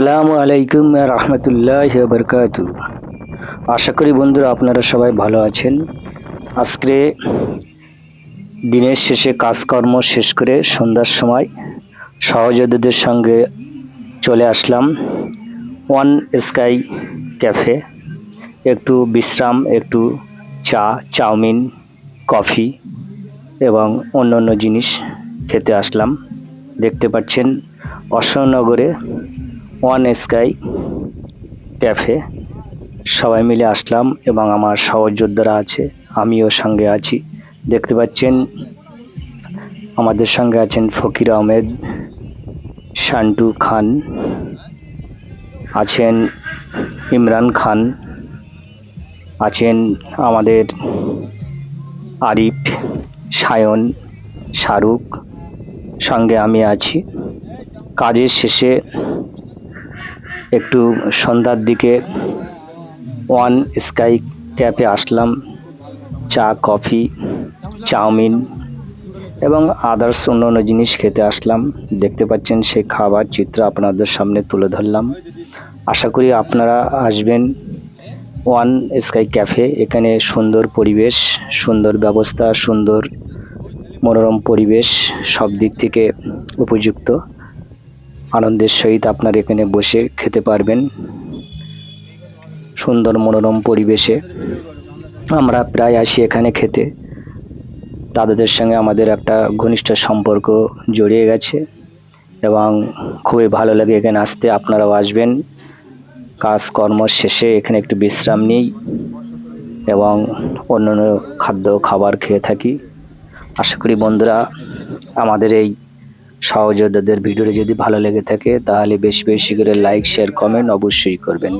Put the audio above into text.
আসসালামু আলাইকুম রহমতুল্লাহ বরকাত আশা করি বন্ধুরা আপনারা সবাই ভালো আছেন। আজকে দিনের শেষে কাজকর্ম শেষ করে সন্ধ্যার সময় সহযোদ্ধাদের সঙ্গে চলে আসলাম ওয়ান স্কাই ক্যাফে। একটু বিশ্রাম, একটু চা, চাউমিন, কফি এবং অন্য অন্য জিনিস খেতে আসলাম। দেখতে পাচ্ছেন অশোকনগরে ওয়ান স্কাই ক্যাফে সবাই মিলে আসলাম এবং আমার সহযোদ্ধারা আছে, আমিও সঙ্গে আছি। দেখতে পাচ্ছেন, আমাদের সঙ্গে আছেন ফকির আহমেদ, শান্টু খান, আছেন ইমরান খান, আছেন আমাদের আরিফ, সায়ন, শাহরুখ, সঙ্গে আমি আছি। কাজের শেষে একটু সন্ধ্যার দিকে ওয়ান স্কাই ক্যাফে আসলাম, চা, কফি, চাউমিন এবং আদার্স অন্য অন্য জিনিস খেতে আসলাম। দেখতে পাচ্ছেন সেই খাবার চিত্র আপনাদের সামনে তুলে ধরলাম। আশা করি আপনারা আসবেন ওয়ান স্কাই ক্যাফে। এখানে সুন্দর পরিবেশ, সুন্দর ব্যবস্থা, সুন্দর মনোরম পরিবেশ সব দিক থেকে উপযুক্ত। আনন্দের সহিত আপনার এখানে বসে খেতে পারবেন। সুন্দর মনোরম পরিবেশে। আমরা প্রায় আসি এখানে খেতে। দাদাদের সঙ্গে আমাদের একটা ঘনিষ্ঠ সম্পর্ক জড়িয়ে গেছে এবং খুবই ভালো লাগে এখানে আসতে। আপনারাও আসবেন। কাজকর্ম শেষে এখানে একটু বিশ্রাম নিই এবং অন্যান্য খাদ্য খাবার খেয়ে থাকি। আশা করি বন্ধুরা, আমাদের এই সহযোদ্ধাদের ভিডিওটি যদি ভালো লেগে থাকে, তাহলে বেশি বেশি করে লাইক শেয়ার কমেন্ট অবশ্যই করবেন।